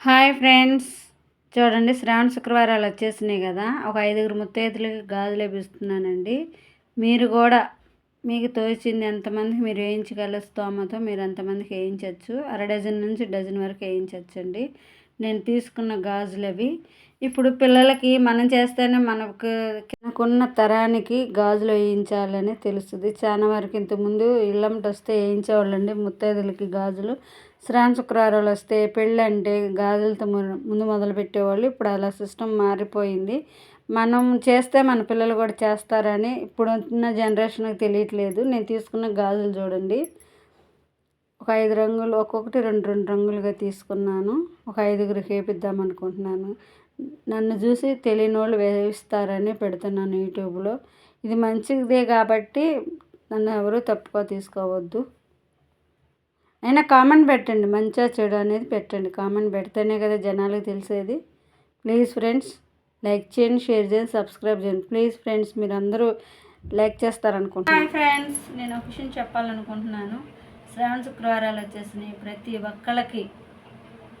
Hi friends. చూడండి శ్రావణ శుక్రవారాలు వచ్చేసినాయి కదా. ఒక ఐదుగురు ముత్తైదులకి గాజులు లభిస్తున్నానండి మీరు కూడా మీకు తోచింది ఎంతమందికి మీరు వేయించగల స్తోమతో మీరు ఎంతమందికి వేయించవచ్చు అర డజన్ నుంచి డజన్ వరకు వేయించవచ్చు అండి నేను తీసుకున్న గాజులు అవి. ఇప్పుడు పిల్లలకి మనం చేస్తేనే మనకు మనకున్న తరానికి గాజులు వేయించాలని తెలుస్తుంది. చాలా వరకు ఇంతకుముందు ఇళ్ళంట వస్తే వేయించేవాళ్ళండి ముత్తైదులకి గాజులు. శ్రావణ శుక్రవారాలు వస్తే పెళ్ళి అంటే గాజులతో ముందు మొదలు పెట్టేవాళ్ళు ఇప్పుడు అలా సిస్టమ్ మారిపోయింది. మనం చేస్తే మన పిల్లలు కూడా చేస్తారని ఇప్పుడు ఉన్న జనరేషన్కి తెలియట్లేదు. నేను తీసుకున్న గాజులు చూడండి. ఒక ఐదు రంగులు ఒక్కొక్కటి రెండు రెండు రంగులుగా తీసుకున్నాను. ఒక ఐదుగురికి వేపిద్దాం అనుకుంటున్నాను. నన్ను చూసి తెలియని వాళ్ళు వేయిస్తారని పెడుతున్నాను యూట్యూబ్లో ఇది మంచిదే కాబట్టి నన్ను ఎవరు తప్పుగా తీసుకోవద్దు. అయినా కామెంట్ పెట్టండి మంచిగా చెడు అనేది పెట్టండి. కామెంట్ పెడితేనే కదా జనాలకు తెలిసేది. ప్లీజ్ ఫ్రెండ్స్ లైక్ చేయండి షేర్ చేయండి సబ్స్క్రైబ్ చేయండి. ప్లీజ్ ఫ్రెండ్స్ మీరు అందరూ లైక్ చేస్తారనుకుంటున్నాను. హాయ్ ఫ్రెండ్స్ నేను ఒక విషయం చెప్పాలనుకుంటున్నాను. శ్రావణ శుక్రవారాలు వచ్చేసినాయి. ప్రతి ఒక్కళ్ళకి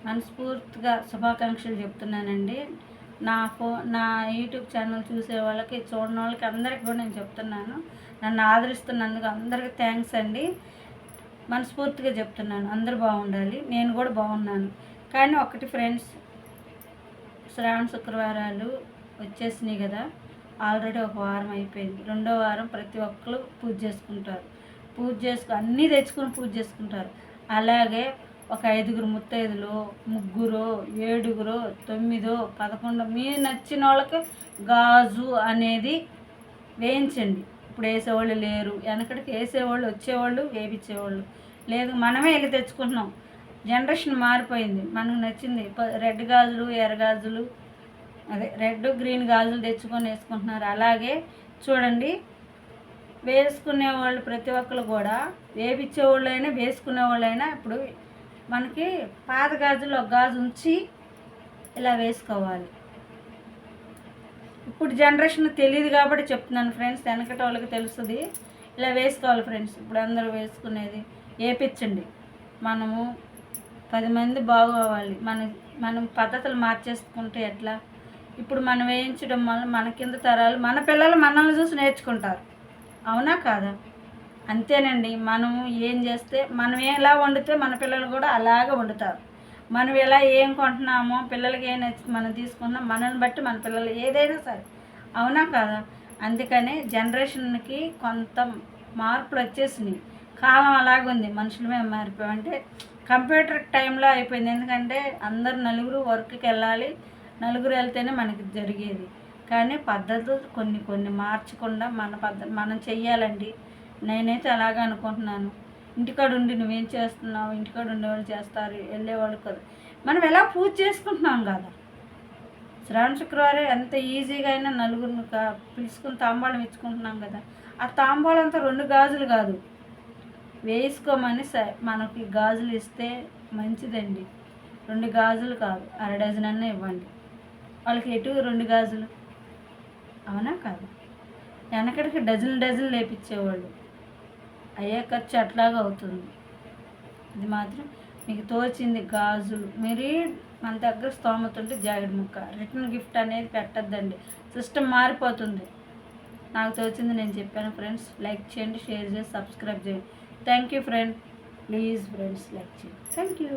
మనస్ఫూర్తిగా శుభాకాంక్షలు చెప్తున్నానండి. నా ఫో నా యూట్యూబ్ ఛానల్ చూసే వాళ్ళకి చూడని వాళ్ళకి అందరికి కూడా నేను చెప్తున్నాను. నన్ను ఆదరిస్తున్నందుకు అందరికీ థ్యాంక్స్ అండి. మనస్ఫూర్తిగా చెప్తున్నాను. అందరూ బాగుండాలి. నేను కూడా బాగున్నాను. కానీ ఒకటి ఫ్రెండ్స్ శ్రావణ శుక్రవారాలు వచ్చేసినాయి కదా. ఆల్రెడీ ఒక వారం అయిపోయింది. రెండో వారం ప్రతి ఒక్కరు పూజ చేసుకుంటారు. పూజ చేసుకు అన్నీ తెచ్చుకొని పూజ చేసుకుంటారు. అలాగే ఒక ఐదుగురు ముత్తైదులు ముగ్గురు ఏడుగురు తొమ్మిదో పదకొండు మీరు నచ్చిన వాళ్ళకి గాజు అనేది వేయించండి. ఇప్పుడు వేసేవాళ్ళు లేరు. వెనకడికి వేసేవాళ్ళు వచ్చేవాళ్ళు వేపించేవాళ్ళు. లేదు మనమే ఇక తెచ్చుకుంటున్నాం. జనరేషన్ మారిపోయింది. మనకు నచ్చింది. రెడ్ గాజులు ఎర్ర గాజులు అదే రెడ్ గ్రీన్ గాజులు తెచ్చుకొని వేసుకుంటున్నారు. అలాగే చూడండి వేసుకునే వాళ్ళు ప్రతి ఒక్కరు కూడా వేపించే వాళ్ళైనా వేసుకునే వాళ్ళైనా ఇప్పుడు మనకి పాత గాజులు ఒక గాజు ఉంచి ఇలా వేసుకోవాలి. ఇప్పుడు జనరేషన్ తెలియదు కాబట్టి చెప్తున్నాను ఫ్రెండ్స్ వెనకటి వాళ్ళకి తెలుస్తుంది. ఇలా వేసుకోవాలి ఫ్రెండ్స్ ఇప్పుడు అందరూ వేసుకునేది వేపించండి మనము పది మంది బాగోవాలి. మన మనం పద్ధతులు మార్చేసుకుంటే ఎట్లా? ఇప్పుడు మనం వేయించడం వల్ల మన కింద తరాలు మన పిల్లలు మనల్ని చూసి నేర్చుకుంటారు. అవునా కాదా? అంతేనండి. మనం ఏం చేస్తే మనం ఎలా వండితే మన పిల్లలు కూడా అలాగే వండుతారు. మనం ఎలా ఏం కొంటున్నామో పిల్లలకి ఏం మనం తీసుకున్నాం మనల్ని బట్టి మన పిల్లలు ఏదైనా సరే. అవునా కదా? అందుకని జనరేషన్కి కొంత మార్పులు వచ్చేసినాయి. కాలం అలాగుంది ఉంది మనుషులమే మారిపోయామంటే కంప్యూటర్ టైంలో అయిపోయింది. ఎందుకంటే అందరు నలుగురు వర్క్కి వెళ్ళాలి నలుగురు వెళ్తేనే మనకి జరిగేది. కానీ పద్ధతులు కొన్ని కొన్ని మార్చకుండా మన పద్ధతి మనం చెయ్యాలండి. నేనైతే అలాగే అనుకుంటున్నాను. ఇంటికాడ ఉండి నువ్వేం చేస్తున్నావు? ఇంటికాడ ఉండేవాళ్ళు చేస్తారు. వెళ్ళేవాళ్ళు కదా. మనం ఎలా పూజ చేసుకుంటున్నాం కదా? శ్రావణ శుక్రవారం ఎంత ఈజీగా అయినా నలుగురిని పిలుచుకుని తాంబాళం ఇచ్చుకుంటున్నాం కదా. ఆ తాంబాళం అంతా రెండు గాజులు కాదు. వేసుకోమని మనకి గాజులు ఇస్తే మంచిదండి. రెండు గాజులు కాదు. అర డజన్ అన్న ఇవ్వండి. వాళ్ళకి ఎటు రెండు గాజులు? అవునా కాదు? వెనకడికి డజన్ డజన్ లేపించేవాళ్ళు అయ్యే ఖర్చు అట్లాగా అవుతుంది. ఇది మాత్రం మీకు తోచింది గాజులు మీరు మన దగ్గర స్తోమత ఉంటే జాకెట్ ముక్క. రిటర్న్ గిఫ్ట్ అనేది పెట్టద్దండి. సిస్టమ్ మారిపోతుంది. నాకు తోచింది నేను చెప్పాను ఫ్రెండ్స్. లైక్ చేయండి షేర్ చేసి సబ్స్క్రైబ్ చేయండి. Thank you friend. Please friends like చేయండి. Thank you